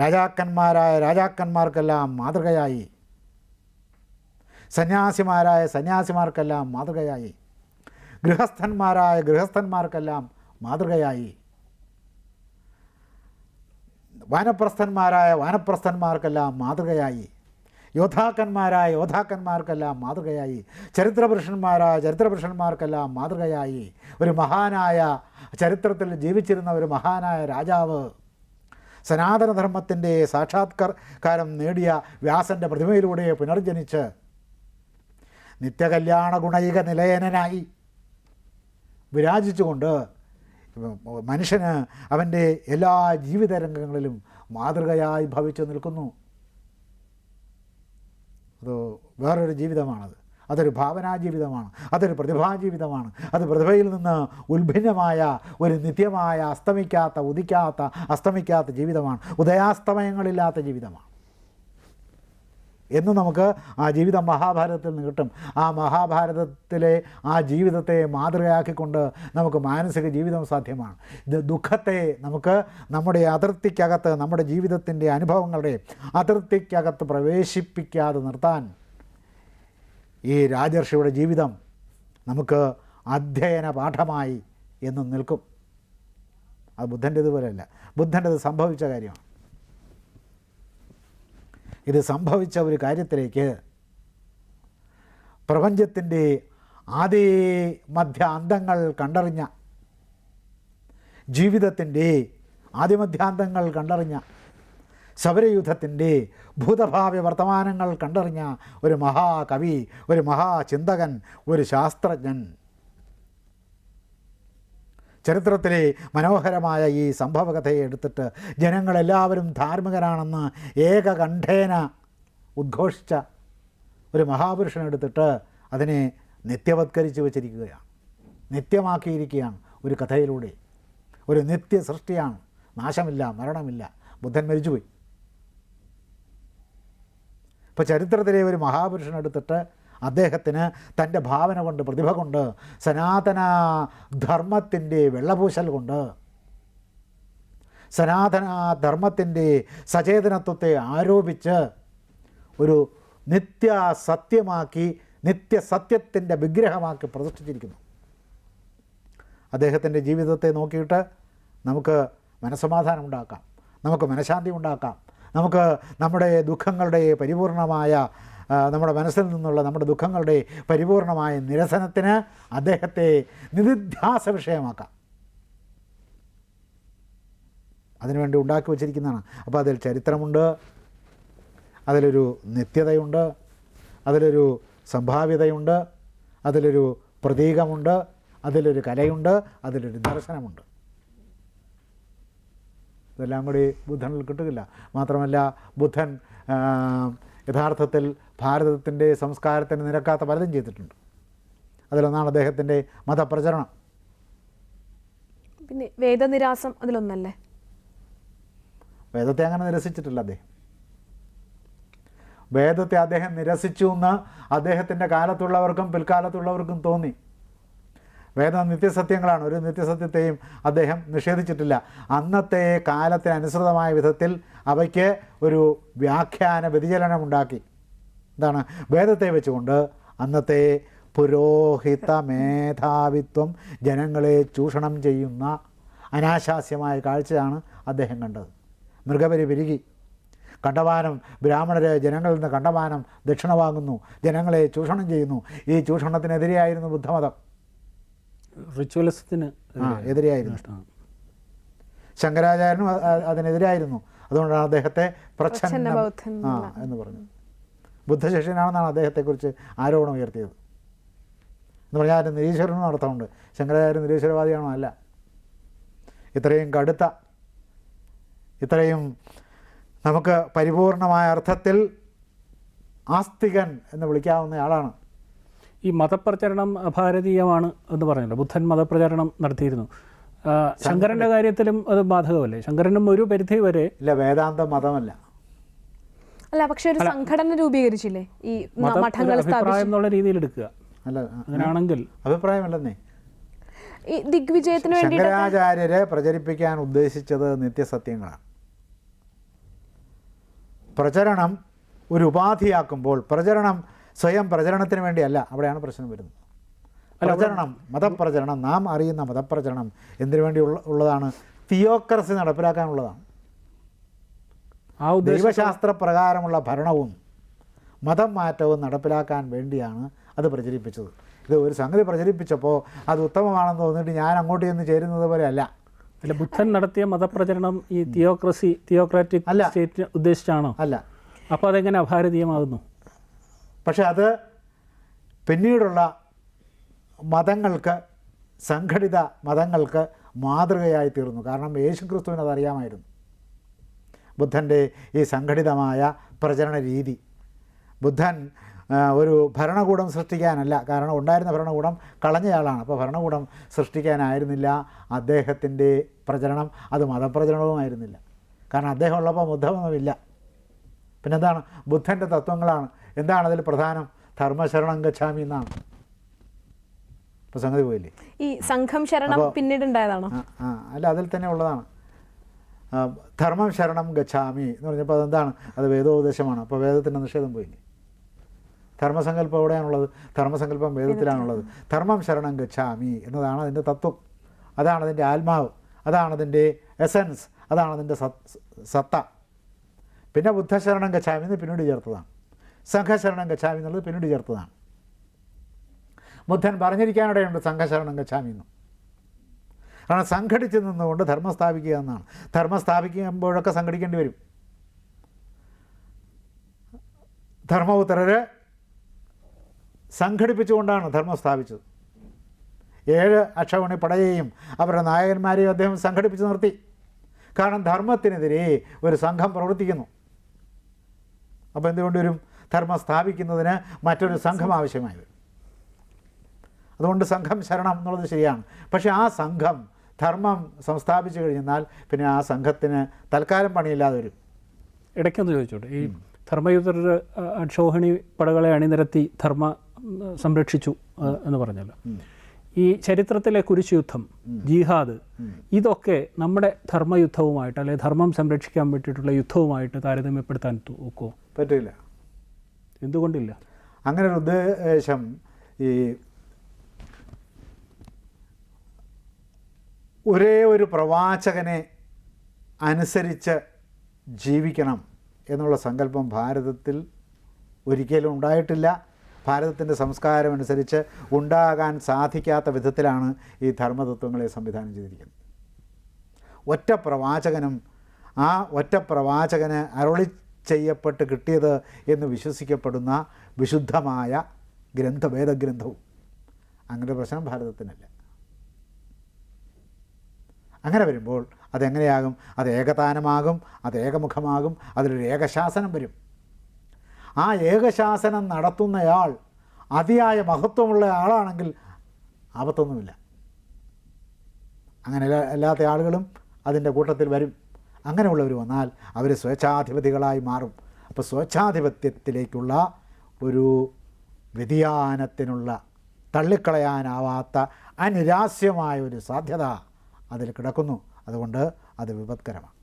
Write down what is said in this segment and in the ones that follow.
രാജാക്കന്മാരായ രാജാക്കന്മാർക്കെല്ലാം മാതൃകയായി. സന്യാസിമാരായ സന്യാസിമാർക്കെല്ലാം മാതൃകയായി. ഗൃഹസ്ഥന്മാരായ ഗൃഹസ്ഥന്മാർക്കെല്ലാം മാതൃകയായി. വാനപ്രസ്ഥന്മാരായ വാനപ്രസ്ഥന്മാർക്കെല്ലാം മാതൃകയായി. യോദ്ധാക്കന്മാരായ യോദ്ധാക്കന്മാർക്കെല്ലാം മാതൃകയായി. ചരിത്രപുരുഷന്മാരായ ചരിത്രപുരുഷന്മാർക്കെല്ലാം മാതൃകയായി. ഒരു മഹാനായ ചരിത്രത്തിൽ ജീവിച്ചിരുന്ന ഒരു മഹാനായ രാജാവ് സനാതനധർമ്മത്തിന്റെ സാക്ഷാത്കാരം നേടിയ വ്യാസന്റെ പ്രതിമയിലൂടെ പുനർജനിച്ച് നിത്യകല്യാണ ഗുണയിക നിലയനായി വിരാജിച്ചുകൊണ്ട് മനുഷ്യന് അവന്റെ എല്ലാ ജീവിത രംഗങ്ങളിലും മാതൃകയായി ഭവിച്ചു നിൽക്കുന്നു. അത് വേറൊരു ജീവിതമാണത്. അതൊരു ഭാവനാജീവിതമാണ് അതൊരു പ്രതിഭാജീവിതമാണ്. അത് പ്രതിഭയിൽ നിന്ന് ഉത്ഭിന്നമായ ഒരു നിത്യമായ അസ്തമിക്കാത്ത ഉദിക്കാത്ത അസ്തമിക്കാത്ത ജീവിതമാണ്. ഉദയാസ്തമയങ്ങളില്ലാത്ത ജീവിതമാണ്. എന്ന് നമുക്ക് ആ ജീവിതം മഹാഭാരതത്തിൽ നിന്ന് കിട്ടും. ആ മഹാഭാരതത്തിലെ ആ ജീവിതത്തെ മാതൃകയാക്കിക്കൊണ്ട് നമുക്ക് മാനസിക ജീവിതം സാധ്യമാണ്. ഇത് ദുഃഖത്തെ നമുക്ക് നമ്മുടെ അതിർത്തിക്കകത്ത് നമ്മുടെ ജീവിതത്തിന്റെ അനുഭവങ്ങളുടെ അതിർത്തിക്കകത്ത് പ്രവേശിപ്പിക്കാതെ നിർത്താൻ ഈ രാജർഷിയുടെ ജീവിതം നമുക്ക് അധ്യയന പാഠമായി എന്നും നിൽക്കും. അത് ബുദ്ധന്റേത് പോലെയല്ല. ബുദ്ധന്റേത് സംഭവിച്ച കാര്യമാണ്. ഇത് സംഭവിച്ച ഒരു കാര്യത്തിലേക്ക് പ്രപഞ്ചത്തിന്റെ ആദി മധ്യ അന്തങ്ങൾ കണ്ടറിഞ്ഞ ജീവിതത്തിന്റെ ആദിമധ്യാന്തങ്ങൾ കണ്ടറിഞ്ഞ ശബരയുദ്ധത്തിന്റെ ഭൂതഭാവ്യ വർത്തമാനങ്ങൾ കണ്ടറിഞ്ഞ ഒരു മഹാകവി ഒരു മഹാചിന്തകൻ ഒരു ശാസ്ത്രജ്ഞൻ. ചരിത്രത്തിലെ മനോഹരമായ ഈ സംഭവകഥയെ എടുത്തിട്ട് ജനങ്ങളെല്ലാവരും ധാർമ്മികരാണെന്ന് ഏകകണ്ഠേന ഉദ്ഘോഷിച്ച ഒരു മഹാപുരുഷനെടുത്തിട്ട് അതിനെ നിത്യവത്കരിച്ച് വച്ചിരിക്കുകയാണ്. നിത്യമാക്കിയിരിക്കുകയാണ് ഒരു കഥയിലൂടെ. ഒരു നിത്യ സൃഷ്ടിയാണ് നാശമില്ല മരണമില്ല. ബുദ്ധൻ മരിച്ചുപോയി. ഇപ്പോൾ ചരിത്രത്തിലെ ഒരു മഹാപുരുഷനെടുത്തിട്ട് അദ്ദേഹത്തിന് തന്റെ ഭാവന കൊണ്ട് പ്രതിഭ കൊണ്ട് സനാതന ധർമ്മത്തിന്റെ വെള്ളപൂശൽ കൊണ്ട് സനാതന ധർമ്മത്തിന്റെ സചേതനത്വത്തെ ആരോപിച്ച് ഒരു നിത്യ സത്യമാക്കി നിത്യസത്യത്തിന്റെ വിഗ്രഹമാക്കി പ്രതിഷ്ഠിച്ചിരിക്കുന്നു. അദ്ദേഹത്തിന്റെ ജീവിതത്തെ നോക്കിയിട്ട് നമുക്ക് മനസ്സമാധാനം ഉണ്ടാക്കാം. നമുക്ക് മനഃശാന്തി ഉണ്ടാക്കാം. നമുക്ക് നമ്മുടെ ദുഃഖങ്ങളുടെ പരിപൂർണമായ നമ്മുടെ മനസ്സിൽ നിന്നുള്ള നമ്മുടെ ദുഃഖങ്ങളുടെ പരിപൂർണമായ നിരസനത്തിന് അദ്ദേഹത്തെ നിധിധ്യാസ വിഷയമാക്കാം. അതിനുവേണ്ടി ഉണ്ടാക്കി വച്ചിരിക്കുന്നതാണ്. അപ്പോൾ അതിൽ ചരിത്രമുണ്ട് അതിലൊരു നിത്യതയുണ്ട് അതിലൊരു സംഭാവ്യതയുണ്ട് അതിലൊരു പ്രതീകമുണ്ട് അതിലൊരു കലയുണ്ട് അതിലൊരു ദർശനമുണ്ട്. ഇതെല്ലാം കൂടി ബുദ്ധനിൽ കിട്ടുകയില്ല. മാത്രമല്ല ബുദ്ധൻ യഥാർത്ഥത്തിൽ ഭാരതത്തിന്റെ സംസ്കാരത്തിന് നിരക്കാത്ത പലതും ചെയ്തിട്ടുണ്ട്. അതിലൊന്നാണ് അദ്ദേഹത്തിന്റെ മതപ്രചരണം. പിന്നെ വേദനിരാസം അതിലൊന്നല്ലേ? വേദത്തെ അങ്ങനെ നിരസിച്ചിട്ടില്ല അദ്ദേഹം. വേദത്തെ അദ്ദേഹം നിരസിച്ചു എന്ന് അദ്ദേഹത്തിന്റെ കാലത്തുള്ളവർക്കും പിൽക്കാലത്തുള്ളവർക്കും തോന്നി. വേദം നിത്യസത്യങ്ങളാണ് ഒരു നിത്യസത്യത്തെയും അദ്ദേഹം നിഷേധിച്ചിട്ടില്ല. അന്നത്തെ കാലത്തിനനുസൃതമായ വിധത്തിൽ അവയ്ക്ക് ഒരു വ്യാഖ്യാന വ്യതിചലനമുണ്ടാക്കി. എന്താണ് വേദത്തെ വെച്ചുകൊണ്ട് അന്നത്തെ പുരോഹിത മേധാവിത്വം ജനങ്ങളെ ചൂഷണം ചെയ്യുന്ന അനാശാസ്യമായ കാഴ്ചയാണ് അദ്ദേഹം കണ്ടത്. മൃഗബലി പെരുകി. കണ്ടമാനം ബ്രാഹ്മണരെ ജനങ്ങളിൽ നിന്ന് കണ്ടമാനം ദക്ഷിണ വാങ്ങുന്നു ജനങ്ങളെ ചൂഷണം ചെയ്യുന്നു. ഈ ചൂഷണത്തിനെതിരെയായിരുന്നു ബുദ്ധമതം. റിച്വലിസത്തിന് എതിരെയായിരുന്നു. ശങ്കരാചാര്യനും അതിനെതിരായിരുന്നു. അതുകൊണ്ടാണ് അദ്ദേഹത്തെ പ്രച്ഛന്ന ആ. എന്ന് പറഞ്ഞു ബുദ്ധശിഷ്യനാണെന്നാണ് അദ്ദേഹത്തെക്കുറിച്ച് ആരോപണം ഉയർത്തിയത്. എന്ന് പറഞ്ഞാൽ അതിന് നിരീശ്വരനും അർത്ഥമുണ്ട് ശങ്കരാചാര്യ നിരീശ്വരവാദിയാണോ അല്ല. ഇത്രയും കടുത്ത ഇത്രയും നമുക്ക് പരിപൂർണമായ അർത്ഥത്തിൽ ആസ്തികൻ എന്ന് വിളിക്കാവുന്ന ആളാണ് ഈ മതപ്രചരണം അഭാരതീയമാണ് എന്ന് പറഞ്ഞല്ലോ. ബുദ്ധൻ മതപ്രചരണം നടത്തിയിരുന്നു. ശങ്കരന്റെ കാര്യത്തിലും അത് ബാധകമല്ലേ? ശങ്കരനും ഒരു പരിധി വരെ ഇല്ല വേദാന്ത മതമല്ല. അല്ല പക്ഷെ ഒരു സംഘടന രൂപീകരിച്ചില്ലേ? ഈ മഠങ്ങൾ അഭിപ്രായം എന്നുള്ള രീതിയിൽ എടുക്കുക. അല്ല അങ്ങനെയാണെങ്കിൽ അഭിപ്രായമല്ലെന്നേ. ഈ ദിഗ്വിജയത്തിന് വേണ്ടി ശങ്കരാചാര്യരെ പ്രചരിപ്പിക്കാൻ ഉദ്ദേശിച്ചത് നിത്യസത്യങ്ങളാണ്. പ്രചരണം ഒരു ഉപാധിയാക്കുമ്പോൾ പ്രചരണം സ്വയം പ്രചരണത്തിന് വേണ്ടിയല്ല. അവിടെയാണ് പ്രശ്നം വരുന്നത്. പ്രചരണം മതപ്രചരണം നാം അറിയുന്ന മതപ്രചരണം എന്തിനു വേണ്ടി ഉള്ള ഉള്ളതാണ്? തിയോക്രസി നടപ്പിലാക്കാനുള്ളതാണ്. ദൈവശാസ്ത്ര പ്രകാരമുള്ള ഭരണവും മതം മാറ്റവും നടപ്പിലാക്കാൻ വേണ്ടിയാണ് അത് പ്രചരിപ്പിച്ചത്. ഇത് ഒരു സംഗതി പ്രചരിപ്പിച്ചപ്പോൾ അത് ഉത്തമമാണെന്ന് തോന്നിയിട്ട് ഞാൻ അങ്ങോട്ട് ചെന്ന് ചേരുന്നത് പോലെ അല്ല. അല്ല ബുദ്ധൻ നടത്തിയ മതപ്രചരണം ഈ തിയോക്രസി തിയോക്രാറ്റിക് അല്ല. സ്റ്റേറ്റ് ഉദ്ദേശിച്ചാണോ? അല്ല. അപ്പോൾ അതെങ്ങനെ അഭാരതീയമാകുന്നു? പക്ഷെ അത് പിന്നീടുള്ള മതങ്ങൾക്ക് സംഘടിത മതങ്ങൾക്ക് മാതൃകയായി തീർന്നു. കാരണം യേശു ക്രിസ്തുവിനത് അറിയാമായിരുന്നു ബുദ്ധന്റെ ഈ സംഘടിതമായ പ്രചരണ രീതി. ബുദ്ധൻ ഒരു ഭരണകൂടം സൃഷ്ടിക്കാനല്ല. കാരണം ഉണ്ടായിരുന്ന ഭരണകൂടം കളഞ്ഞയാളാണ്. അപ്പോൾ ഭരണകൂടം സൃഷ്ടിക്കാനായിരുന്നില്ല അദ്ദേഹത്തിന്റെ പ്രചരണം. അത് മതപ്രചരണവുമായിരുന്നില്ല. കാരണം അദ്ദേഹം ഉള്ളപ്പോൾ ബുദ്ധമൊന്നുമില്ല പിന്നെന്താണ്? ബുദ്ധന്റെ തത്വങ്ങളാണ്. എന്താണ് അതിൽ പ്രധാനം? ധർമ്മശരണം ഗച്ഛാമി എന്നാണ്. ഇപ്പോൾ സംഗതി പോയില്ലേ? ഈ സംഘം ശരണം പിന്നീട് ഉണ്ടായതാണോ? ആ അല്ല അതിൽ തന്നെ ഉള്ളതാണ്. ധർമ്മം ശരണം ഗച്ഛാമി എന്ന് പറഞ്ഞപ്പോൾ അതെന്താണ്? അത് വേദോപദേശമാണ്. അപ്പോൾ വേദത്തിന്റെ നിഷേധം പോയില്ലേ? ധർമ്മസങ്കല്പം എവിടെയാണുള്ളത്? ധർമ്മസങ്കല്പം വേദത്തിലാണുള്ളത്. ധർമ്മം ശരണം ഗച്ഛാമി എന്നതാണ് അതിന്റെ തത്വം. അതാണ് അതിന്റെ ആത്മാവ്. അതാണ് അതിന്റെ എസൻസ് അതാണ് അതിന്റെ സത് സത്ത. പിന്നെ ബുദ്ധശരണം ഗച്ഛാമി എന്ന് പിന്നീട് ചേർത്തതാണ്. സംഘശരണം ഗച്ഛാമി എന്നുള്ളത് പിന്നീട് ചേർത്തതാണ്. ബുദ്ധൻ പറഞ്ഞിരിക്കാനിടയുണ്ട് സംഘശരണം ഗച്ഛാമി എന്നും. കാരണം സംഘടിച്ച് നിന്നുകൊണ്ട് ധർമ്മം സ്ഥാപിക്കുക എന്നാണ്. ധർമ്മം സ്ഥാപിക്കുമ്പോഴൊക്കെ സംഘടിക്കേണ്ടി വരും. ധർമ്മപുത്രര് സംഘടിപ്പിച്ചുകൊണ്ടാണ് ധർമ്മം സ്ഥാപിച്ചത്. ഏഴ് അക്ഷവണി പടയെയും അവരുടെ നായകന്മാരെയും അദ്ദേഹം സംഘടിപ്പിച്ച് നിർത്തി. കാരണം ധർമ്മത്തിനെതിരെ ഒരു സംഘം പ്രവർത്തിക്കുന്നു. അപ്പോൾ എന്തുകൊണ്ട് വരും? ധർമ്മം സ്ഥാപിക്കുന്നതിന് മറ്റൊരു സംഘം ആവശ്യമായി വരും. അതുകൊണ്ട് സംഘം ശരണം എന്നുള്ളത് ശരിയാണ്. പക്ഷേ ആ സംഘം ധർമ്മം സംസ്ഥാപിച്ചു കഴിഞ്ഞാൽ പിന്നെ ആ സംഘത്തിന് തൽക്കാലം പണിയില്ലാതെ വരും. ഇടയ്ക്കൊന്ന് ചോദിച്ചോട്ടെ? ഈ ധർമ്മയുദ്ധർ അക്ഷോഹിണി പടകളെ അണിനിരത്തി ധർമ്മ സംരക്ഷിച്ചു എന്ന് പറഞ്ഞല്ലോ. ഈ ചരിത്രത്തിലെ കുരിശുയുദ്ധം ജിഹാദ് ഇതൊക്കെ നമ്മുടെ ധർമ്മയുദ്ധവുമായിട്ട് അല്ലെ ധർമ്മം സംരക്ഷിക്കാൻ വേണ്ടിയിട്ടുള്ള യുദ്ധവുമായിട്ട് താരതമ്യപ്പെടുത്താൻ നോക്കുമോ പറ്റില്ല. എന്തുകൊണ്ടില്ല? അങ്ങനെ ഒരു ഉദ്ദേശം ഈ ഒരേ ഒരു പ്രവാചകനെ അനുസരിച്ച് ജീവിക്കണം എന്നുള്ള സങ്കല്പം ഭാരതത്തിൽ ഒരിക്കലും ഉണ്ടായിട്ടില്ല. ഭാരതത്തിന്റെ സംസ്കാരം അനുസരിച്ച് ഉണ്ടാകാൻ സാധിക്കാത്ത വിധത്തിലാണ് ഈ ധർമ്മതത്വങ്ങളെ സംവിധാനം ചെയ്തിരിക്കുന്നത്. ഒറ്റ പ്രവാചകനും ആ ഒറ്റ പ്രവാചകന് അരുളി ചെയ്യപ്പെട്ട് കിട്ടിയത് എന്ന് വിശ്വസിക്കപ്പെടുന്ന വിശുദ്ധമായ ഗ്രന്ഥ വേദഗ്രന്ഥവും അങ്ങനെ പ്രശ്നം ഭാരതത്തിനല്ല. അങ്ങനെ വരുമ്പോൾ അതെങ്ങനെയാകും? അത് ഏകതാനമാകും? അത് ഏകമുഖമാകും? അതിലൊരു ഏകശാസനം വരും. ആ ഏകശാസനം നടത്തുന്നയാൾ അതിയായ മഹത്വമുള്ള ആളാണെങ്കിൽ ആപത്തൊന്നുമില്ല. അങ്ങനെ അല്ലാത്ത ആളുകളും അതിന്റെ കൂട്ടത്തിൽ വരും. അങ്ങനെയുള്ളവർ വന്നാൽ അവർ സ്വേച്ഛാധിപതികളായി മാറും. അപ്പോൾ സ്വേച്ഛാധിപത്യത്തിലേക്കുള്ള ഒരു വ്യതിയാനത്തിനുള്ള തള്ളിക്കളയാനാവാത്ത അനിരാസ്യമായ ഒരു സാധ്യത അതിൽ കിടക്കുന്നു. അതുകൊണ്ട് അത് വിപത്കരമാണ്.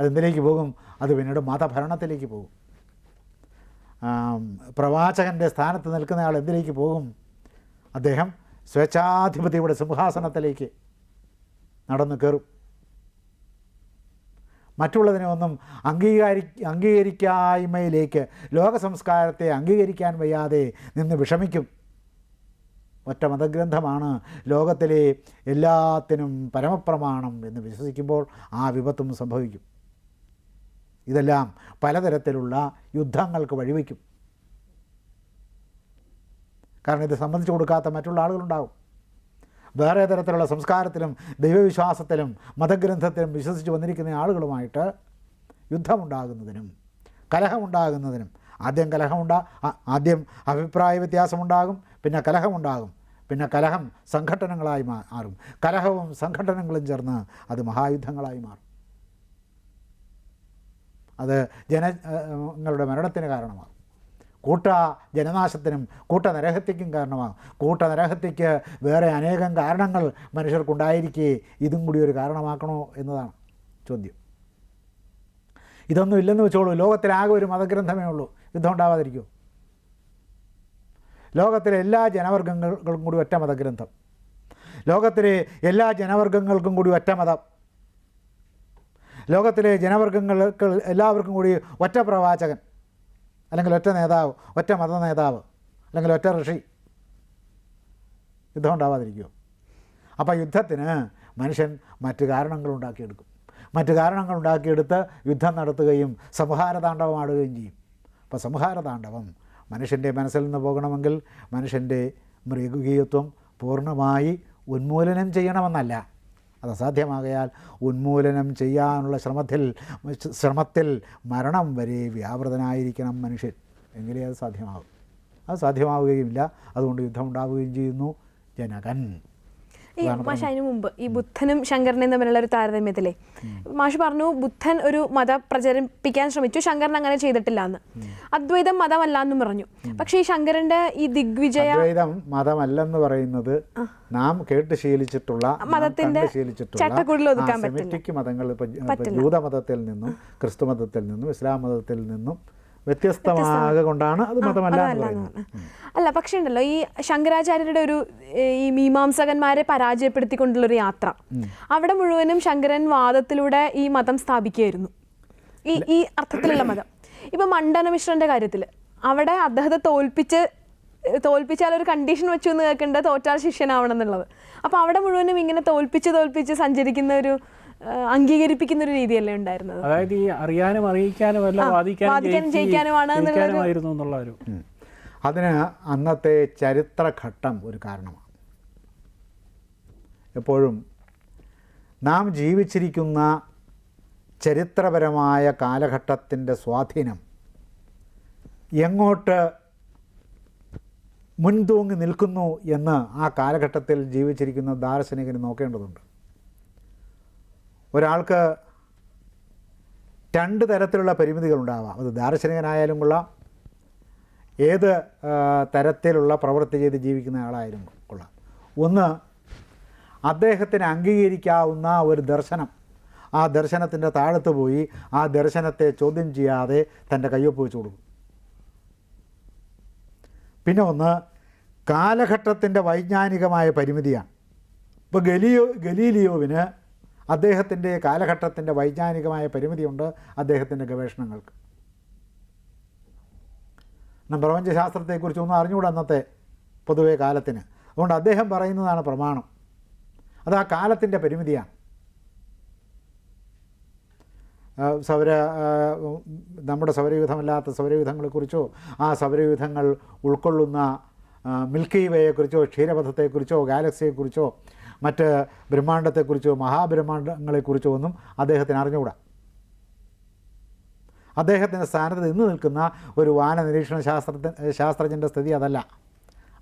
അതെന്തിലേക്ക് പോകും? അത് പിന്നീട് മതഭരണത്തിലേക്ക് പോകും. പ്രവാചകന്റെ സ്ഥാനത്ത് നിൽക്കുന്നയാൾ എന്തിലേക്ക് പോകും? അദ്ദേഹം സ്വേച്ഛാധിപതിയുടെ സിംഹാസനത്തിലേക്ക് നടന്നു കയറും. മറ്റുള്ളതിനെ ഒന്നും അംഗീകാരി അംഗീകരിക്കായ്മയിലേക്ക് ലോക സംസ്കാരത്തെ അംഗീകരിക്കാൻ വയ്യാതെ നിന്ന് വിഷമിക്കും. ഒറ്റ മതഗ്രന്ഥമാണ് ലോകത്തിലെ എല്ലാത്തിനും പരമപ്രമാണം എന്ന് വിശ്വസിക്കുമ്പോൾ ആ വിപത്തും സംഭവിക്കും. ഇതെല്ലാം പലതരത്തിലുള്ള യുദ്ധങ്ങൾക്ക് വഴിവെക്കും. കാരണം ഇത് സംബന്ധിച്ച് കൊടുക്കാത്ത മറ്റുള്ള ആളുകളുണ്ടാകും വേറെ തരത്തിലുള്ള സംസ്കാരത്തിലും ദൈവവിശ്വാസത്തിലും മതഗ്രന്ഥത്തിലും വിശ്വസിച്ച് വന്നിരിക്കുന്ന ആളുകളുമായിട്ട് യുദ്ധമുണ്ടാകുന്നതിനും കലഹമുണ്ടാകുന്നതിനും ആദ്യം കലഹമുണ്ടാ ആദ്യം അഭിപ്രായ വ്യത്യാസമുണ്ടാകും പിന്നെ കലഹമുണ്ടാകും പിന്നെ കലഹം സംഘടനകളായി മാറും. കലഹവും സംഘടനകളും ചേർന്ന് അത് മഹായുദ്ധങ്ങളായി മാറും. അത് ജനങ്ങളുടെ മരണത്തിന് കാരണമാകും. കൂട്ട ജനനാശത്തിനും കൂട്ട നരഹത്യക്കും കാരണമാകും. കൂട്ട നരഹത്യക്ക് വേറെ അനേകം കാരണങ്ങൾ മനുഷ്യർക്കുണ്ടായിരിക്കേ ഇതും കൂടി ഒരു കാരണമാക്കണോ എന്നതാണ് ചോദ്യം. ഇതൊന്നും ഇല്ലെന്ന് വെച്ചോളൂ. ലോകത്തിലാകെ ഒരു മതഗ്രന്ഥമേ ഉള്ളൂ. യുദ്ധം ഉണ്ടാവാതിരിക്കുമോ ലോകത്തിലെ എല്ലാ ജനവർഗങ്ങൾക്കും കൂടി ഒറ്റ മതഗ്രന്ഥം. ലോകത്തിലെ എല്ലാ ജനവർഗങ്ങൾക്കും കൂടി ഒറ്റ മതം. ലോകത്തിലെ ജനവർഗങ്ങൾക്ക് എല്ലാവർക്കും കൂടി ഒറ്റ പ്രവാചകൻ അല്ലെങ്കിൽ ഒറ്റ നേതാവ് ഒറ്റ മത നേതാവ് അല്ലെങ്കിൽ ഒറ്റ ഋഷി. യുദ്ധം ഉണ്ടാവാതിരിക്കുമോ അപ്പോൾ യുദ്ധത്തിന് മനുഷ്യൻ മറ്റു കാരണങ്ങൾ ഉണ്ടാക്കിയെടുക്കും. മറ്റ് കാരണങ്ങൾ ഉണ്ടാക്കിയെടുത്ത് യുദ്ധം നടത്തുകയും സംഹാരതാണ്ഡവമാടുകയും ചെയ്യും. അപ്പോൾ സംഹാരതാണ്ഡവം മനുഷ്യന്റെ മനസ്സിൽ നിന്ന് പോകണമെങ്കിൽ മനുഷ്യന്റെ മൃഗീയത്വം പൂർണമായി ഉന്മൂലനം ചെയ്യണമെന്നല്ല. അത് അസാധ്യമാകയാൽ ഉന്മൂലനം ചെയ്യാനുള്ള ശ്രമത്തിൽ ശ്രമത്തിൽ മരണം വരെ വ്യാപൃതനായിരിക്കണം മനുഷ്യൻ. എങ്കിലേ അത് സാധ്യമാകും. അത് സാധ്യമാവുകയുമില്ല. അതുകൊണ്ട് യുദ്ധമുണ്ടാവുകയും ചെയ്യുന്നു ജനകൻ. മാഷ് അതിനു മുമ്പ് ഈ ബുദ്ധനും ശങ്കരനും തമ്മിലുള്ള ഒരു താരതമ്യത്തിലേ മാഷ് പറഞ്ഞു ബുദ്ധൻ ഒരു മത പ്രചരിപ്പിക്കാൻ ശ്രമിച്ചു ശങ്കരൻ അങ്ങനെ ചെയ്തിട്ടില്ല എന്ന് അദ്വൈതം മതമല്ല എന്നും പറഞ്ഞു പക്ഷെ ഈ ശങ്കരന്റെ ഈ ദിഗ്വിജയ അദ്വൈതം മതമല്ലെന്ന് പറയുന്നത് നാം കേട്ട് ശീലിച്ചിട്ടുള്ള മതത്തിന്റെ ശീലിച്ചിട്ടുള്ള ചട്ടക്കൂടിൽ ഒതുക്കാൻ മതങ്ങൾ ഇപ്പൊ ജൂതമതത്തിൽ നിന്നും ക്രിസ്തു മതത്തിൽ നിന്നും ഇസ്ലാം മതത്തിൽ നിന്നും വ്യത്യസ്തമാക കൊണ്ടാണ് അത് മതമല്ല അല്ല പക്ഷേ ഉണ്ടല്ലോ ഈ ശങ്കരാചാര്യരുടെ ഒരു ഈ മീമാംസകന്മാരെ പരാജയപ്പെടുത്തിക്കൊണ്ടുള്ള ഒരു യാത്ര. അവിടെ മുഴുവനും ശങ്കരൻ വാദത്തിലൂടെ ഈ മതം സ്ഥാപിക്കുകയായിരുന്നു. ഈ ഈ അർത്ഥത്തിലുള്ള മതം. ഇപ്പൊ മണ്ഡനമിശ്രന്റെ കാര്യത്തിൽ അവിടെ അദ്ദേഹത്തെ തോൽപ്പിച്ച് തോൽപ്പിച്ചാൽ ഒരു കണ്ടീഷൻ വെച്ചു എന്ന് കേൾക്കേണ്ടത് തോറ്റാൽ ശിഷ്യനാവണം എന്നുള്ളത്. അപ്പൊ അവിടെ മുഴുവനും ഇങ്ങനെ തോൽപ്പിച്ച് തോൽപ്പിച്ച് സഞ്ചരിക്കുന്ന ഒരു അംഗീകരിപ്പിക്കുന്ന ഒരു രീതിയല്ലേ ഉണ്ടായിരുന്നത്? അതായത് ഈ അറിയാനും അറിയിക്കാനും അല്ല വാദിക്കാനും ജയിക്കാനുമായിരുന്നു എന്നുള്ള ഒരു. അതിന് അന്നത്തെ ചരിത്രഘട്ടം ഒരു കാരണമാണ്. എപ്പോഴും നാം ജീവിച്ചിരിക്കുന്ന ചരിത്രപരമായ കാലഘട്ടത്തിന്റെ സ്വാധീനം എങ്ങോട്ട് മുൻതൂങ്ങി നിൽക്കുന്നു എന്ന് ആ കാലഘട്ടത്തിൽ ജീവിച്ചിരിക്കുന്ന ദാർശനികന് നോക്കേണ്ടതുണ്ട്. ഒരാൾക്ക് രണ്ട് തരത്തിലുള്ള പരിമിതികളുണ്ടാവാം അത് ദാർശനികനായാലും കൊള്ളാം. ഏത് തരത്തിലുള്ള പ്രവൃത്തി ചെയ്ത് ജീവിക്കുന്ന ആളായാലും കൊള്ളാം. ഒന്ന് അദ്ദേഹത്തിന് അംഗീകരിക്കാവുന്ന ഒരു ദർശനം. ആ ദർശനത്തിന്റെ താഴത്ത് പോയി ആ ദർശനത്തെ ചോദ്യം ചെയ്യാതെ തന്റെ കയ്യൊപ്പ് വെച്ച് കൊടുക്കും. പിന്നെ ഒന്ന് കാലഘട്ടത്തിന്റെ വൈജ്ഞാനികമായ പരിമിതിയാണ്. ഇപ്പോൾ ഗലിയോ ഗലീലിയോവിന് അദ്ദേഹത്തിന്റെ കാലഘട്ടത്തിന്റെ വൈജ്ഞാനികമായ പരിമിതിയുണ്ട് അദ്ദേഹത്തിന്റെ ഗവേഷണങ്ങൾക്ക്. പ്രപഞ്ചശാസ്ത്രത്തെക്കുറിച്ച് പ്രപഞ്ചശാസ്ത്രത്തെക്കുറിച്ചൊന്നും അറിഞ്ഞുകൂടാ അന്നത്തെ പൊതുവെ കാലത്തിന്. അതുകൊണ്ട് അദ്ദേഹം പറയുന്നതാണ് പ്രമാണം. അത് ആ കാലത്തിന്റെ പരിമിതിയാണ്. സൗര നമ്മുടെ സൗരയുധമല്ലാത്ത സൗരയുധങ്ങളെക്കുറിച്ചോ ആ സൗരയുധങ്ങൾ ഉൾക്കൊള്ളുന്ന മിൽക്കി വേയെക്കുറിച്ചോ ക്ഷീരപഥത്തെക്കുറിച്ചോ ഗാലക്സിയെക്കുറിച്ചോ മറ്റ് ബ്രഹ്മാണ്ടത്തെക്കുറിച്ചോ മഹാബ്രഹ്മാണ്ടങ്ങളെക്കുറിച്ചോ ഒന്നും അദ്ദേഹത്തിന് അറിഞ്ഞുകൂടാ. അദ്ദേഹത്തിന്റെ സ്ഥാനത്ത് നിന്ന് നിൽക്കുന്ന ഒരു വാന നിരീക്ഷണ ശാസ്ത്ര ശാസ്ത്രജ്ഞന്റെ സ്ഥിതി അതല്ല.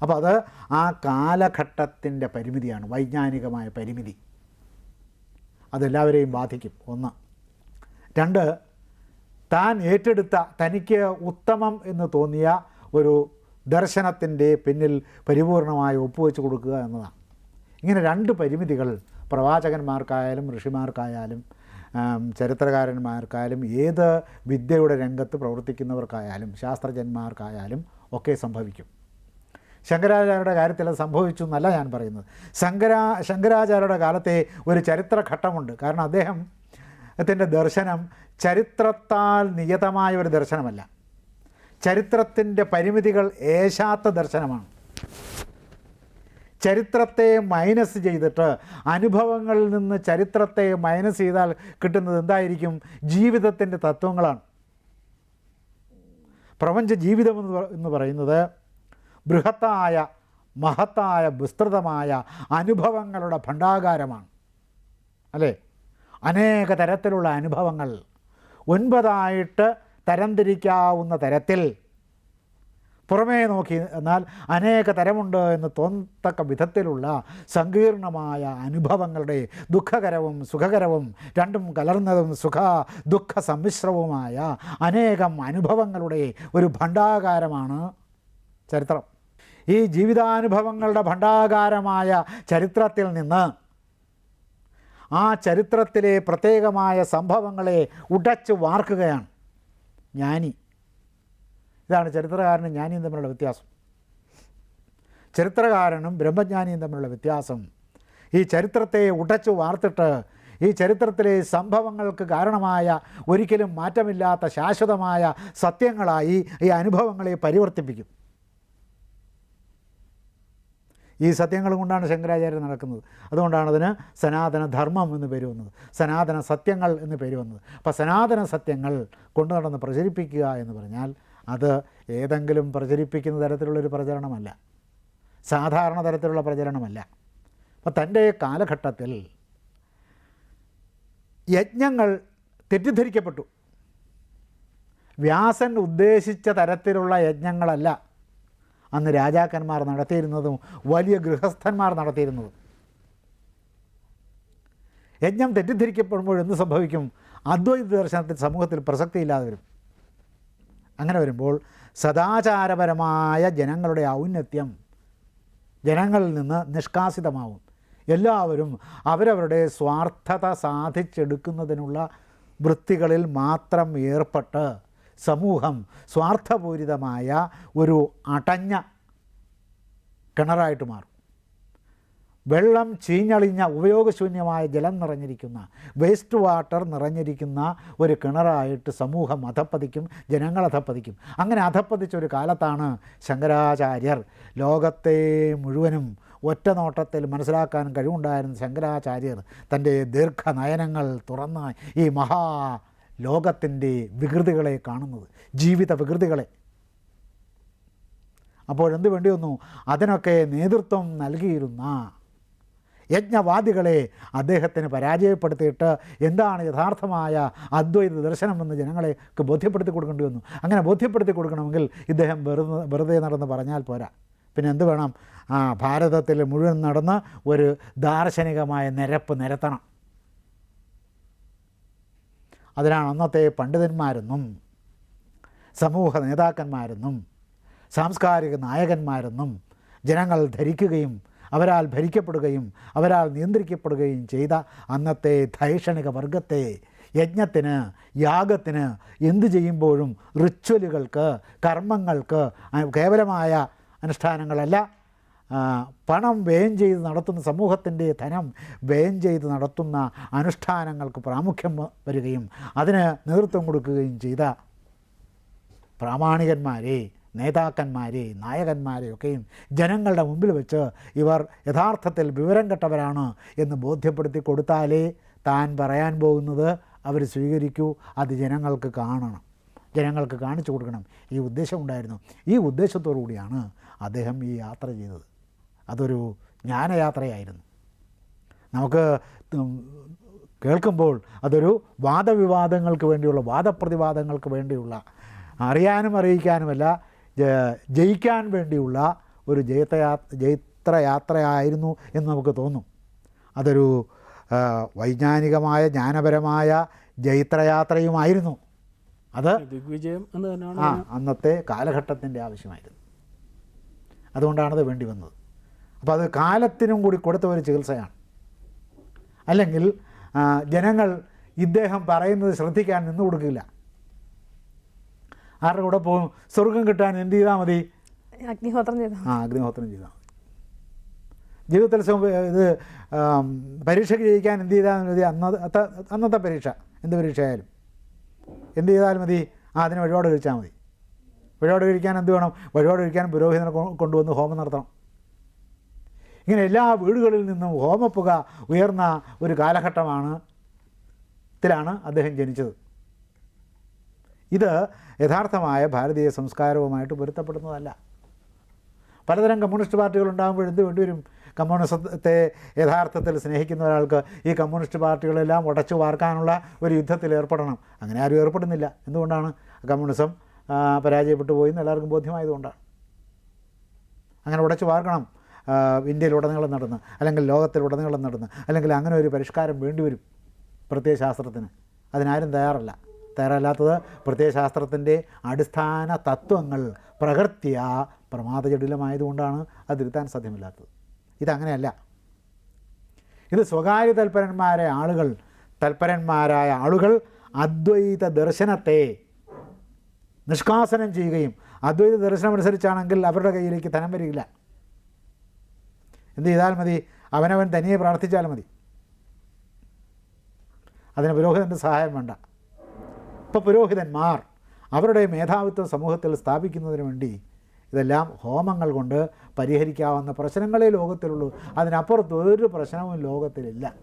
അപ്പോൾ അത് ആ കാലഘട്ടത്തിന്റെ പരിമിതിയാണ് വൈജ്ഞാനികമായ പരിമിതി. അതെല്ലാവരെയും ബാധിക്കും ഒന്ന്. രണ്ട് താൻ ഏറ്റെടുത്ത തനിക്ക് ഉത്തമം എന്ന് തോന്നിയ ഒരു ദർശനത്തിന്റെ പിന്നിൽ പരിപൂർണമായി ഒപ്പുവെച്ച് കൊടുക്കുക എന്നതാണ്. ഇങ്ങനെ രണ്ട് പരിമിതികൾ പ്രവാചകന്മാർക്കായാലും ഋഷിമാർക്കായാലും ചരിത്രകാരന്മാർക്കായാലും ഏത് വിദ്യയുടെ രംഗത്ത് പ്രവർത്തിക്കുന്നവർക്കായാലും ശാസ്ത്രജ്ഞന്മാർക്കായാലും ഒക്കെ സംഭവിക്കും. ശങ്കരാചാര്യരുടെ കാര്യത്തിൽ അത് സംഭവിച്ചു എന്നല്ല ഞാൻ പറയുന്നത്. ശങ്കരാ ശങ്കരാചാര്യരുടെ കാലത്തെ ഒരു ചരിത്രഘട്ടമുണ്ട്. കാരണം അദ്ദേഹം ത്തിന്റെ ദർശനം ചരിത്രത്താൽ നിയതമായ ഒരു ദർശനമല്ല. ചരിത്രത്തിന്റെ പരിമിതികൾ ഏശാത്ത ദർശനമാണ്. ചരിത്രത്തെ മൈനസ് ചെയ്തിട്ട് അനുഭവങ്ങളിൽ നിന്ന് ചരിത്രത്തെ മൈനസ് ചെയ്താൽ കിട്ടുന്നത് എന്തായിരിക്കും? ജീവിതത്തിന്റെ തത്വങ്ങളാണ്. പ്രപഞ്ച ജീവിതം എന്ന് പറയുന്നത് ബൃഹത്തായ മഹത്തായ വിസ്തൃതമായ അനുഭവങ്ങളുടെ ഭണ്ഡാകാരമാണ്. അല്ലേ? അനേക തരത്തിലുള്ള അനുഭവങ്ങൾ. ഒൻപതായിട്ട് തരംതിരിക്കാവുന്ന തരത്തിൽ പുറമേ നോക്കി എന്നാൽ അനേക തരമുണ്ട് എന്ന് തോന്നത്തക്ക വിധത്തിലുള്ള സങ്കീർണമായ അനുഭവങ്ങളുടെ ദുഃഖകരവും സുഖകരവും രണ്ടും കലർന്നതും സുഖ ദുഃഖ സമ്മിശ്രവുമായ അനേകം അനുഭവങ്ങളുടെ ഒരു ഭണ്ഡാകാരമാണ് ചരിത്രം. ഈ ജീവിതാനുഭവങ്ങളുടെ ഭണ്ഡാകാരമായ ചരിത്രത്തിൽ നിന്ന് ആ ചരിത്രത്തിലെ പ്രത്യേകമായ സംഭവങ്ങളെ ഉടച്ചു വാർക്കുകയാണ് ജ്ഞാനി. ഇതാണ് ചരിത്രകാരനും ജ്ഞാനിയും തമ്മിലുള്ള വ്യത്യാസം. ചരിത്രകാരനും ബ്രഹ്മജ്ഞാനിയും തമ്മിലുള്ള വ്യത്യാസം. ഈ ചരിത്രത്തെ ഉടച്ചു വാർത്തിട്ട് ഈ ചരിത്രത്തിലെ സംഭവങ്ങൾക്ക് കാരണമായ ഒരിക്കലും മാറ്റമില്ലാത്ത ശാശ്വതമായ സത്യങ്ങളായി ഈ അനുഭവങ്ങളെ പരിവർത്തിപ്പിക്കും. ഈ സത്യങ്ങൾ കൊണ്ടാണ് ശങ്കരാചാര്യർ നടക്കുന്നത്. അതുകൊണ്ടാണ് അതിന് സനാതന ധർമ്മം എന്ന് പേര് വന്നത്. സനാതന സത്യങ്ങൾ എന്ന് പേര് വന്നത്. അപ്പോൾ സനാതന സത്യങ്ങൾ കൊണ്ടു നടന്ന് പ്രചരിപ്പിക്കുക എന്ന് പറഞ്ഞാൽ അത് ഏതെങ്കിലും പ്രചരിപ്പിക്കുന്ന തരത്തിലുള്ളൊരു പ്രചരണമല്ല. സാധാരണ തരത്തിലുള്ള പ്രചരണമല്ല. അപ്പോൾ തന്റെ കാലഘട്ടത്തിൽ യജ്ഞങ്ങൾ തെറ്റിദ്ധരിക്കപ്പെട്ടു. വ്യാസൻ ഉദ്ദേശിച്ച തരത്തിലുള്ള യജ്ഞങ്ങളല്ല അന്ന് രാജാക്കന്മാർ നടത്തിയിരുന്നതും വലിയ ഗൃഹസ്ഥന്മാർ നടത്തിയിരുന്നതും. യജ്ഞം തെറ്റിദ്ധരിക്കപ്പെടുമ്പോൾ എന്ത് സംഭവിക്കും? അദ്വൈത ദർശനത്തിൽ സമൂഹത്തിൽ പ്രസക്തിയില്ലാതെ വരും. അങ്ങനെ വരുമ്പോൾ സദാചാരപരമായ ജനങ്ങളുടെ ഔന്നത്യം ജനങ്ങളിൽ നിന്ന് നിഷ്കാസിതമാവും. എല്ലാവരും അവരവരുടെ സ്വാർത്ഥത സാധിച്ചെടുക്കുന്നതിനുള്ള വൃത്തികളിൽ മാത്രം ഏർപ്പെട്ട് സമൂഹം സ്വാർത്ഥപൂരിതമായ ഒരു അടഞ്ഞ കിണറായിട്ട് മാറും. വെള്ളം ചീഞ്ഞളിഞ്ഞ ഉപയോഗശൂന്യമായ ജലം നിറഞ്ഞിരിക്കുന്ന വേസ്റ്റ് വാട്ടർ നിറഞ്ഞിരിക്കുന്ന ഒരു കിണറായിട്ട് സമൂഹം അധപ്പതിക്കും ജനങ്ങൾ അധപ്പതിക്കും. അങ്ങനെ അധപ്പതിച്ച ഒരു കാലത്താണ് ശങ്കരാചാര്യർ ലോകത്തെ മുഴുവനും ഒറ്റ നോട്ടത്തിൽ മനസ്സിലാക്കാൻ കഴിവുണ്ടായിരുന്ന ശങ്കരാചാര്യർ തന്റെ ദീർഘനയനങ്ങൾ തുറന്ന് ഈ മഹാ ലോകത്തിന്റെ വികൃതികളെ കാണുന്നത് ജീവിത വികൃതികളെ. അപ്പോഴെന്ത് വേണ്ടി വന്നു അതിനൊക്കെ നേതൃത്വം നൽകിയിരുന്ന യജ്ഞവാദികളെ അദ്ദേഹത്തിന് പരാജയപ്പെടുത്തിയിട്ട് എന്താണ് യഥാർത്ഥമായ അദ്വൈത ദർശനമെന്ന് ജനങ്ങളെക്ക് ബോധ്യപ്പെടുത്തി കൊടുക്കേണ്ടി വന്നു. അങ്ങനെ ബോധ്യപ്പെടുത്തി കൊടുക്കണമെങ്കിൽ ഇദ്ദേഹം വെറുതെ വെറുതെ നടന്ന് പറഞ്ഞാൽ പോരാ. പിന്നെ എന്ത് വേണം? ആ ഭാരതത്തിൽ മുഴുവൻ നടന്ന് ഒരു ദാർശനികമായ നിരപ്പ് നിരത്തണം. അതിനാണ് അന്നത്തെ പണ്ഡിതന്മാരെന്നും സമൂഹ നേതാക്കന്മാരെന്നും സാംസ്കാരിക നായകന്മാരെന്നും ജനങ്ങൾ ധരിക്കുകയും അവരാൽ ഭരിക്കപ്പെടുകയും അവരാൽ നിയന്ത്രിക്കപ്പെടുകയും ചെയ്ത അന്നത്തെ ധൈഷണിക വർഗത്തെ യജ്ഞത്തിന് യാഗത്തിന് എന്തു ചെയ്യുമ്പോഴും റിച്വലുകൾക്ക് കർമ്മങ്ങൾക്ക് കേവലമായ അനുഷ്ഠാനങ്ങളല്ല. പണം വ്യയം ചെയ്ത് നടത്തുന്ന സമൂഹത്തിന്റെ ധനം വ്യയം ചെയ്ത് നടത്തുന്ന അനുഷ്ഠാനങ്ങൾക്ക് പ്രാമുഖ്യം വരികയും അതിന് നേതൃത്വം കൊടുക്കുകയും ചെയ്ത പ്രാമാണികന്മാരെ നേതാക്കന്മാരെ നായകന്മാരെയൊക്കെയും ജനങ്ങളുടെ മുമ്പിൽ വെച്ച് ഇവർ യഥാർത്ഥത്തിൽ വിവരം കെട്ടവരാണ് എന്ന് ബോധ്യപ്പെടുത്തി കൊടുത്താലേ താൻ പറയാൻ പോകുന്നത് അവർ സ്വീകരിക്കൂ. അത് ജനങ്ങൾക്ക് കാണണം. ജനങ്ങൾക്ക് കാണിച്ചു കൊടുക്കണം. ഈ ഉദ്ദേശം ഉണ്ടായിരുന്നു. ഈ ഉദ്ദേശത്തോടു കൂടിയാണ് അദ്ദേഹം ഈ യാത്ര ചെയ്തത്. അതൊരു ജ്ഞാനയാത്രയായിരുന്നു. നമുക്ക് കേൾക്കുമ്പോൾ അതൊരു വാദവിവാദങ്ങൾക്ക് വേണ്ടിയുള്ള വാദപ്രതിവാദങ്ങൾക്ക് വേണ്ടിയുള്ള അറിയാനും അറിയിക്കാനുമല്ല ജയിക്കാൻ വേണ്ടിയുള്ള ഒരു ജയത്തയാ ജൈത്രയാത്രയായിരുന്നു എന്ന് നമുക്ക് തോന്നും. അതൊരു വൈജ്ഞാനികമായ ജ്ഞാനപരമായ ജൈത്രയാത്രയുമായിരുന്നു അത് ദിഗ്വിജയം എന്ന് തന്നെയാണ് ആ അന്നത്തെ കാലഘട്ടത്തിന്റെ ആവശ്യമായിരുന്നു. അതുകൊണ്ടാണത് വേണ്ടി വന്നത്. അപ്പോൾ അത് കാലത്തിനും കൂടി കൊടുത്ത ഒരു ചികിത്സയാണ്. അല്ലെങ്കിൽ ജനങ്ങൾ ഇദ്ദേഹം പറയുന്നത് ശ്രദ്ധിക്കാൻ നിന്നു കൊടുക്കില്ല. ആരുടെ കൂടെ പോകും? സ്വർഗം കിട്ടാൻ എന്ത് ചെയ്താൽ മതി? അഗ്നിഹോത്രം ചെയ്താൽ ആ അഗ്നിഹോത്രം ചെയ്താൽ മതി. ജീവിതത്തിൽ ഇത് പരീക്ഷയ്ക്ക് ജയിക്കാൻ എന്ത് ചെയ്താൽ മതി? അന്നത്തെ അന്നത്തെ പരീക്ഷ. എന്ത് പരീക്ഷ ആയാലും എന്ത് ചെയ്താൽ മതി. ആ അതിന് വഴിപാട് കഴിച്ചാൽ മതി. വഴിപാട് കഴിക്കാൻ എന്ത് വേണം? വഴിപാട് കഴിക്കാൻ പുരോഹിതനെ കൊണ്ടുവന്ന് ഹോമം നടത്തണം. ഇങ്ങനെ എല്ലാ വീടുകളിൽ നിന്നും ഹോമപ്പുക ഉയർന്ന ഒരു കാലഘട്ടമാണ്. ത്തിലാണ് അദ്ദേഹം ജനിച്ചത്. ഇത് യഥാർത്ഥമായ ഭാരതീയ സംസ്കാരവുമായിട്ട് പൊരുത്തപ്പെടുന്നതല്ല. പലതരം കമ്മ്യൂണിസ്റ്റ് പാർട്ടികൾ ഉണ്ടാകുമ്പോൾ എന്ത് വേണ്ടിവരും കമ്മ്യൂണിസത്തെ യഥാർത്ഥത്തിൽ സ്നേഹിക്കുന്ന ഒരാൾക്ക് ഈ കമ്മ്യൂണിസ്റ്റ് പാർട്ടികളെല്ലാം ഉടച്ചു വാർക്കാനുള്ള ഒരു യുദ്ധത്തിൽ ഏർപ്പെടണം. അങ്ങനെ ആരും ഏർപ്പെടുന്നില്ല. എന്തുകൊണ്ടാണ്? കമ്മ്യൂണിസം പരാജയപ്പെട്ടു പോയി എന്ന് എല്ലാവർക്കും ബോധ്യമായതുകൊണ്ടാണ്. അങ്ങനെ ഉടച്ചു വാർക്കണം ഇന്ത്യയിലുടനീളം നടന്ന് അല്ലെങ്കിൽ ലോകത്തിലുടനീളം നടന്ന് അല്ലെങ്കിൽ അങ്ങനെ ഒരു പരിഷ്കാരം വേണ്ടിവരും പ്രത്യയശാസ്ത്രത്തിന്. അതിനാരും തയ്യാറല്ല. തയ്യാറല്ലാത്തത് പ്രത്യയശാസ്ത്രത്തിന്റെ അടിസ്ഥാന തത്വങ്ങൾ പ്രകൃത്യ പ്രമാദജടിലമായതുകൊണ്ടാണ് അത് തിരുത്താൻ സാധ്യമല്ലാത്തത്. ഇതങ്ങനെയല്ല. ഇത് സ്വകാര്യ തൽപരന്മാരായ ആളുകൾ തൽപരന്മാരായ ആളുകൾ അദ്വൈത ദർശനത്തെ നിഷ്കാസനം ചെയ്യുകയും അദ്വൈത ദർശനമനുസരിച്ചാണെങ്കിൽ അവരുടെ കയ്യിലേക്ക് ധനം വരികില്ല എന്ത് ചെയ്താൽ മതി? അവനവൻ തനിയെ പ്രാർത്ഥിച്ചാൽ മതി. അതിന് പുരോഹിതന്റെ സഹായം വേണ്ട? ഇപ്പോൾ പുരോഹിതന്മാർ അവരുടെ മേധാവിത്വ സമൂഹത്തിൽ സ്ഥാപിക്കുന്നതിന് വേണ്ടി ഇതെല്ലാം ഹോമങ്ങൾ കൊണ്ട് പരിഹരിക്കാവുന്ന പ്രശ്നങ്ങളെ ലോകത്തിലുള്ളൂ. അതിനപ്പുറത്ത് ഒരു പ്രശ്നവും ലോകത്തിലില്ല.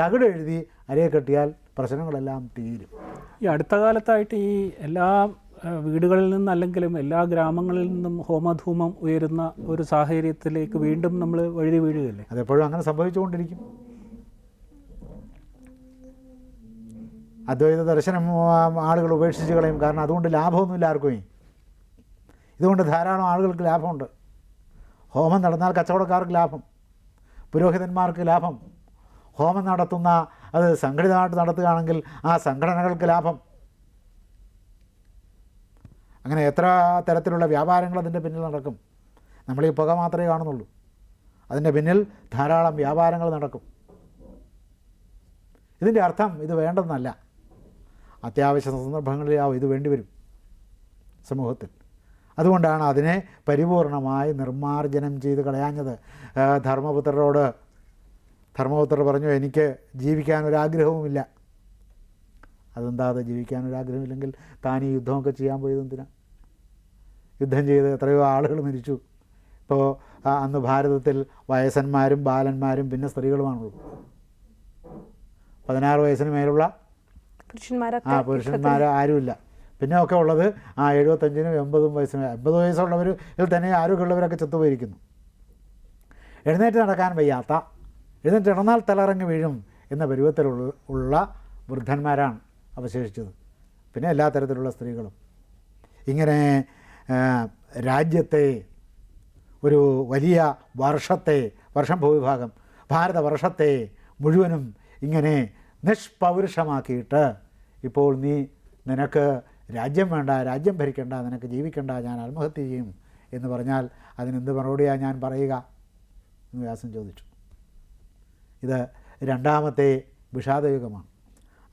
തകിട് എഴുതി അരയെ കെട്ടിയാൽ പ്രശ്നങ്ങളെല്ലാം തീരും. ഈ അടുത്ത കാലത്തായിട്ട് ഈ എല്ലാ വീടുകളിൽ വീടുകളിൽ നിന്നല്ലെങ്കിലും എല്ലാ ഗ്രാമങ്ങളിൽ നിന്നും ഹോമധൂമം ഉയരുന്ന ഒരു സാഹചര്യത്തിലേക്ക് വീണ്ടും നമ്മൾ വഴുതി വീഴുകയല്ലേ? അതെപ്പോഴും അങ്ങനെ സംഭവിച്ചുകൊണ്ടിരിക്കും. അദ്വൈത ദർശനം ആളുകൾ ഉപേക്ഷിച്ച് കളയും. കാരണം അതുകൊണ്ട് ലാഭമൊന്നുമില്ല ആർക്കും. ഇതുകൊണ്ട് ധാരാളം ആളുകൾക്ക് ലാഭമുണ്ട്. ഹോമം നടന്നാൽ കച്ചവടക്കാർക്ക് ലാഭം. പുരോഹിതന്മാർക്ക് ലാഭം. ഹോമം നടത്തുന്ന അത് സംഘടിതമായിട്ട് നടത്തുകയാണെങ്കിൽ ആ സംഘടനകൾക്ക് ലാഭം. അങ്ങനെ എത്ര തരത്തിലുള്ള വ്യാപാരങ്ങൾ അതിന്റെ പിന്നിൽ നടക്കും. നമ്മൾ ഈ പുക മാത്രമേ കാണുന്നുള്ളൂ. അതിന്റെ പിന്നിൽ ധാരാളം വ്യാപാരങ്ങൾ നടക്കും. ഇതിന്റെ അർത്ഥം ഇത് വേണ്ടെന്നല്ല. അത്യാവശ്യ സന്ദർഭങ്ങളിലാവും ഇത് വേണ്ടിവരും സമൂഹത്തിൽ. അതുകൊണ്ടാണ് അതിനെ പരിപൂർണമായി നിർമ്മാർജനം ചെയ്ത് കളയാഞ്ഞത്. ധർമ്മപുത്രരോട് ധർമ്മപുത്രർ പറഞ്ഞു എനിക്ക് ജീവിക്കാൻ ഒരാഗ്രഹവുമില്ല അതെന്താ അത് ജീവിക്കാൻ താൻ ഈ യുദ്ധമൊക്കെ ചെയ്യാൻ പോയത് എന്തിനാ? യുദ്ധം ചെയ്ത് എത്രയോ ആളുകൾ മരിച്ചു. ഇപ്പോൾ അന്ന് ഭാരതത്തിൽ വയസ്സന്മാരും ബാലന്മാരും പിന്നെ സ്ത്രീകളുമാണുള്ളൂ പതിനാറ് വയസ്സിന് മേലുള്ള ആ പുരുഷന്മാരൊക്കെ പുരുഷന്മാർ ആരുമില്ല. പിന്നെ ഒക്കെ ഉള്ളത് ആ എഴുപത്തഞ്ചിനും എൺപതും വയസ്സിനും എൺപത് വയസ്സുള്ളവർ ഇതിൽ തന്നെ ആരോഗ്യമുള്ളവരൊക്കെ ചത്തുപോയിരിക്കുന്നു. എഴുന്നേറ്റ് നടക്കാൻ വയ്യാത്ത എഴുന്നേറ്റ് ഇടന്നാൽ തലറങ്ങി വീഴും എന്ന പരുവത്തിലുള്ള ഉള്ള വൃദ്ധന്മാരാണ് അവശേഷിച്ചത്. പിന്നെ എല്ലാ തരത്തിലുള്ള സ്ത്രീകളും. ഇങ്ങനെ രാജ്യത്തെ ഒരു വലിയ വർഷത്തെ വർഷം ഭൂവിഭാഗം ഭാരതവർഷത്തെ മുഴുവനും ഇങ്ങനെ നിഷ്പൗരുഷമാക്കിയിട്ട് ഇപ്പോൾ നീ നിനക്ക് രാജ്യം വേണ്ട രാജ്യം ഭരിക്കേണ്ട നിനക്ക് ജീവിക്കേണ്ട ഞാൻ ആത്മഹത്യ ചെയ്യും എന്ന് പറഞ്ഞാൽ അതിനെന്ത് മറുപടിയാണ് ഞാൻ പറയുക എന്ന് വ്യാസൻ ചോദിച്ചു. ഇത് രണ്ടാമത്തെ വിഷാദയുഗമാണ്.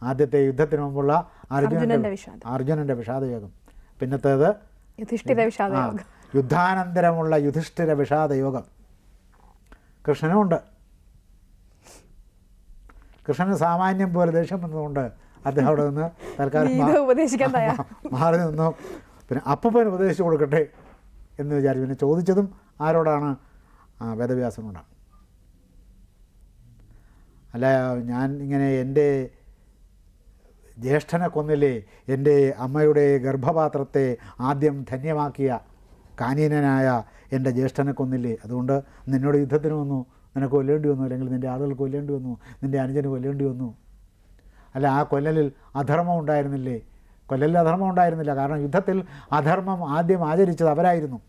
ആദ്യത്തെ യുദ്ധത്തിന് മുമ്പുള്ള അർജുനന്റെ അർജുനന്റെ. അർജുനന്റെ വിഷാദയോഗം. പിന്നത്തേത് യുധിഷ്ഠിര വിഷാദയോഗം. യുദ്ധാനന്തരമുള്ള യുധിഷ്ഠിര വിഷാദയോഗം. കൃഷ്ണനുമുണ്ട്. കൃഷ്ണന് സാമാന്യം പോലെ ദേഷ്യം വന്നതുകൊണ്ട് അദ്ദേഹം അവിടെ നിന്ന് തൽക്കാലം ഉപദേശിക്കാൻ മാറി നിന്നു. പിന്നെ അപ്പൂപ്പൻ ഉപദേശിച്ചു കൊടുക്കട്ടെ എന്ന് വിചാരിച്ചു. പിന്നെ ചോദിച്ചതും ആരോടാണ്? വേദവ്യാസം വേദവ്യാസനോടാണ്. അല്ല ഞാൻ ഇങ്ങനെ എന്റെ ജ്യേഷ്ഠനെ കൊന്നില്ലേ എന്റെ അമ്മയുടെ ഗർഭപാത്രത്തെ ആദ്യം ധന്യമാക്കിയ കാനീനനായ എന്റെ ജ്യേഷ്ഠനെ കൊന്നില്ലേ. അതുകൊണ്ട് നിന്നോട് യുദ്ധത്തിന് വന്നു. നിനക്ക് കൊല്ലേണ്ടി വന്നു. അല്ലെങ്കിൽ നിന്റെ ആളുകൾ കൊല്ലേണ്ടി വന്നു. നിന്റെ അനുജന് കൊല്ലേണ്ടി വന്നു. അല്ല ആ കൊല്ലലിൽ അധർമ്മം ഉണ്ടായിരുന്നില്ലേ? കൊല്ലലിൽ അധർമ്മം ഉണ്ടായിരുന്നില്ല. കാരണം യുദ്ധത്തിൽ അധർമ്മം ആദ്യം ആചരിച്ചത് അവരായിരുന്നു.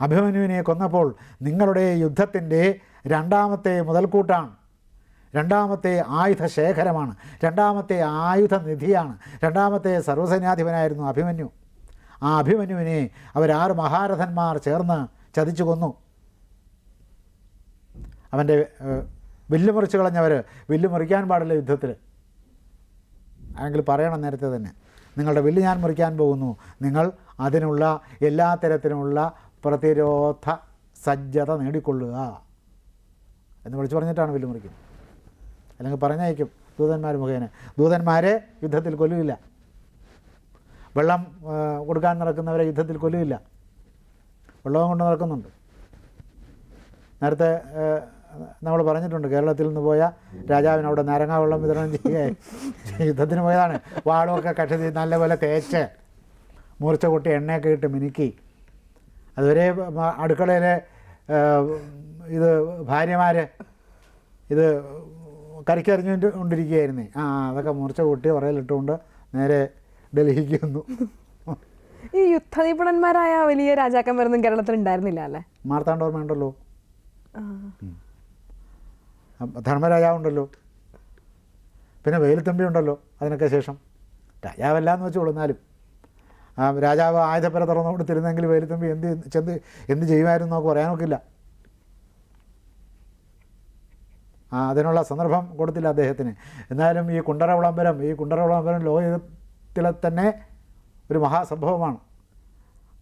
അഭിമന്യുവിനെ കൊന്നപ്പോൾ നിങ്ങളുടെ യുദ്ധത്തിന്റെ രണ്ടാമത്തെ മുതൽക്കൂട്ടാണ്. രണ്ടാമത്തെ ആയുധ ശേഖരമാണ് രണ്ടാമത്തെ ആയുധ നിധിയാണ് രണ്ടാമത്തെ സർവസൈന്യാധിപനായിരുന്നു അഭിമന്യു. ആ അഭിമന്യുവിനെ അവരാറ് മഹാരഥന്മാർ ചേർന്ന് ചതിച്ചു കൊന്നു. അവന്റെ വില്ല് മുറിച്ച് കളഞ്ഞവർ വില്ല് മുറിക്കാൻ പാടില്ല യുദ്ധത്തിൽ ആണെങ്കിൽ പറയണം നേരത്തെ തന്നെ. നിങ്ങളുടെ വില്ല് ഞാൻ മുറിക്കാൻ പോകുന്നു. നിങ്ങൾ അതിനുള്ള എല്ലാ തരത്തിലുമുള്ള പ്രതിരോധ സജ്ജത നേടിക്കൊള്ളുക എന്ന് വിളിച്ചു പറഞ്ഞിട്ടാണ് വില്ല് മുറിക്കുന്നത്. അല്ലെങ്കിൽ പറഞ്ഞയക്കും ദൂതന്മാർ മുഖേന. ദൂതന്മാരെ യുദ്ധത്തിൽ കൊല്ലുകയില്ല. വെള്ളം കൊടുക്കാൻ നടക്കുന്നവരെ യുദ്ധത്തിൽ കൊല്ലുകയില്ല. വെള്ളവും കൊണ്ട് നടക്കുന്നുണ്ട്. നേരത്തെ നമ്മൾ പറഞ്ഞിട്ടുണ്ട് കേരളത്തിൽ നിന്ന് പോയ രാജാവിന് അവിടെ നാരങ്ങാ വെള്ളം വിതരണം ചെയ്യുക. യുദ്ധത്തിന് പോയതാണ്. വാളുമൊക്കെ കഷത്തി നല്ലപോലെ തേച്ച് മൂർച്ച കൊട്ടി എണ്ണയൊക്കെ ഇട്ട് മിനുക്കി. അതുവരെ അടുക്കളയിലെ ഇത് ഭാര്യമാർ ഇത് കരിക്കറിഞ്ഞു കൊണ്ടിരിക്കുകയായിരുന്നേ. ആ അതൊക്കെ മൂർച്ച കൂട്ടി ഉറയിലിട്ടുകൊണ്ട് നേരെ ഡൽഹിക്ക് വന്നു. ഈ യുദ്ധനിപുണന്മാരായ വലിയ രാജാക്കന്മാരൊന്നും കേരളത്തിൽ ഉണ്ടായിരുന്നില്ല അല്ലേ മാർത്താണ്ഡോർമ്മ ഉണ്ടല്ലോ ധർമ്മരാജാവുണ്ടല്ലോ. പിന്നെ വേലുത്തമ്പി ഉണ്ടല്ലോ അതിനൊക്കെ ശേഷം. രാജാവല്ല എന്ന് വെച്ചോളൂ എന്നാലും ആ രാജാവ് ആയുധപ്പര തുറന്നു കൊടുത്തിരുന്നെങ്കിൽ വേലുത്തമ്പി എന്ത് ചെന്ത് എന്ത് ചെയ്യുമായിരുന്നു നമുക്ക് പറയാനൊക്കില്ല. ആ, അതിനുള്ള സന്ദർഭം കൊടുത്തില്ല അദ്ദേഹത്തിന്. എന്നാലും ഈ കുണ്ടറ വിളംബരം ഈ കുണ്ടറ വിളംബരം ലോകത്തിലെ തന്നെ ഒരു മഹാസംഭവമാണ്.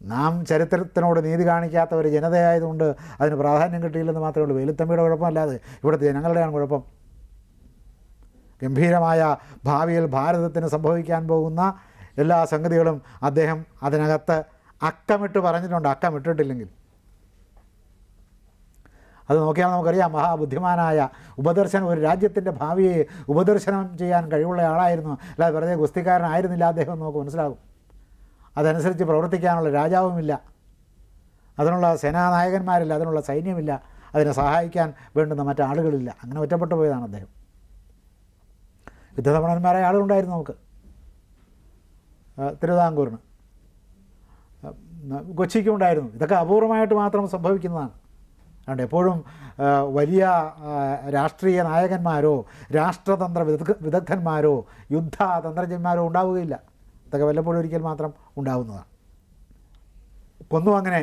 നാം ചരിത്രത്തിനോട് നീതി കാണിക്കാത്ത ഒരു ജനതയായതുകൊണ്ട് അതിന് പ്രാധാന്യം കിട്ടിയില്ലെന്ന് മാത്രമേ ഉള്ളൂ. വേലുത്തമ്പിയുടെ കുഴപ്പമല്ലാതെ ഇവിടുത്തെ ജനങ്ങളുടെയാണ് കുഴപ്പം. ഗംഭീരമായ ഭാവിയിൽ ഭാരതത്തിന് സംഭവിക്കാൻ പോകുന്ന എല്ലാ സംഗതികളും അദ്ദേഹം അതിനകത്ത് അക്കമിട്ട് പറഞ്ഞിട്ടുണ്ട്. അക്കമിട്ടിട്ടില്ലെങ്കിൽ. അത് നോക്കിയാൽ നമുക്കറിയാം മഹാബുദ്ധിമാനായ ഉപദർശനം ഒരു രാജ്യത്തിന്റെ ഭാവിയെ ഉപദർശനം ചെയ്യാൻ കഴിവുള്ള ആളായിരുന്നു. അല്ലാതെ വെറുതെ ഗുസ്തിക്കാരനായിരുന്നില്ല അദ്ദേഹം നമുക്ക് മനസ്സിലാകും. അതനുസരിച്ച് പ്രവർത്തിക്കാനുള്ള രാജാവുമില്ല. അതിനുള്ള സേനാനായകന്മാരില്ല അതിനുള്ള സൈന്യമില്ല. അതിനെ സഹായിക്കാൻ വേണ്ടുന്ന മറ്റാളുകളില്ല. അങ്ങനെ ഒറ്റപ്പെട്ടു പോയതാണ് അദ്ദേഹം. യുദ്ധതമണന്മാരായ ആളുകളുണ്ടായിരുന്നു നമുക്ക്. തിരുവിതാംകൂറിന്. കൊച്ചിക്കും ഉണ്ടായിരുന്നു. ഇതൊക്കെ അപൂർവമായിട്ട് മാത്രം സംഭവിക്കുന്നതാണ്. അതുകൊണ്ട് എപ്പോഴും വലിയ രാഷ്ട്രീയ നായകന്മാരോ രാഷ്ട്രതന്ത്ര വിദഗ്ധ വിദഗ്ധന്മാരോ യുദ്ധ തന്ത്രജ്ഞന്മാരോ ഉണ്ടാവുകയില്ല. ഇതൊക്കെ വല്ലപ്പോഴും ഒരിക്കൽ മാത്രം ഉണ്ടാവുന്നതാണ്. കൊന്നു അങ്ങനെ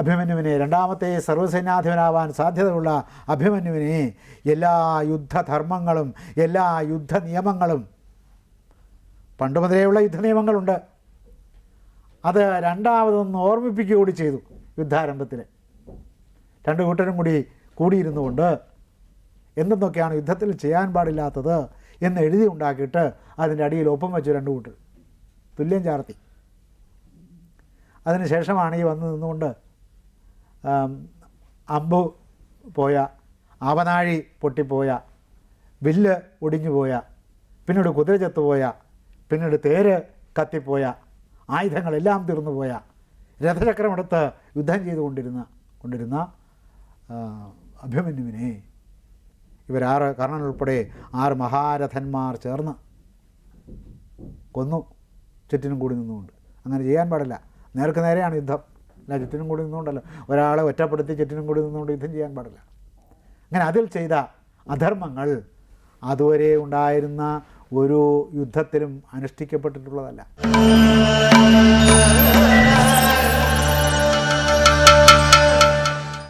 അഭിമന്യുവിനെ രണ്ടാമത്തെ സർവസൈന്യാധിപനാവാൻ സാധ്യതയുള്ള അഭിമന്യുവിനെ എല്ലാ യുദ്ധധർമ്മങ്ങളും എല്ലാ യുദ്ധ നിയമങ്ങളും പണ്ട് മുതലേയുള്ള യുദ്ധ നിയമങ്ങളുണ്ട് അത് രണ്ടാമതൊന്ന് ഓർമ്മിപ്പിക്കുക കൂടി ചെയ്തു യുദ്ധാരംഭത്തിൽ രണ്ട് കൂട്ടരും കൂടി കൂടിയിരുന്നു കൊണ്ട് എന്തെന്നൊക്കെയാണ് യുദ്ധത്തിൽ ചെയ്യാൻ പാടില്ലാത്തത് എന്ന് എഴുതി ഉണ്ടാക്കിയിട്ട് അതിന്റെ അടിയിൽ ഒപ്പം വെച്ചു രണ്ട് കൂട്ടർ. തുല്യം ചാർത്തി. അതിനുശേഷമാണ് ഈ വന്നു നിന്നുകൊണ്ട് അമ്പു പോയ ആവനാഴി പൊട്ടിപ്പോയ വില്ല് ഒടിഞ്ഞു പോയ പിന്നീട് കുതിര ചത്തുപോയ പിന്നീട് തേര് കത്തിപ്പോയ ആയുധങ്ങളെല്ലാം തീർന്നു പോയ രഥചക്രമെടുത്ത് യുദ്ധം ചെയ്തുകൊണ്ടിരുന്ന കൊണ്ടിരുന്ന അഭിമന്യുവിനെ. ഇവരാറ് കർണൻ ഉൾപ്പെടെ ആറ് മഹാരഥന്മാർ ചേർന്ന് കൊന്നു. ചുറ്റിനും കൂടി നിന്നുകൊണ്ട്. അങ്ങനെ ചെയ്യാൻ പാടില്ല. നേർക്ക് നേരെയാണ് യുദ്ധം. അല്ല ചുറ്റിനും കൂടി നിന്നുകൊണ്ടല്ലോ. ഒരാളെ ഒറ്റപ്പെടുത്തി ചുറ്റിനും കൂടി നിന്നുകൊണ്ട് യുദ്ധം ചെയ്യാൻ പാടില്ല. അങ്ങനെ അതിൽ ചെയ്ത അധർമ്മങ്ങൾ അതുവരെ ഉണ്ടായിരുന്ന ഒരു യുദ്ധത്തിലും അനുഷ്ഠിക്കപ്പെട്ടിട്ടുള്ളതല്ല.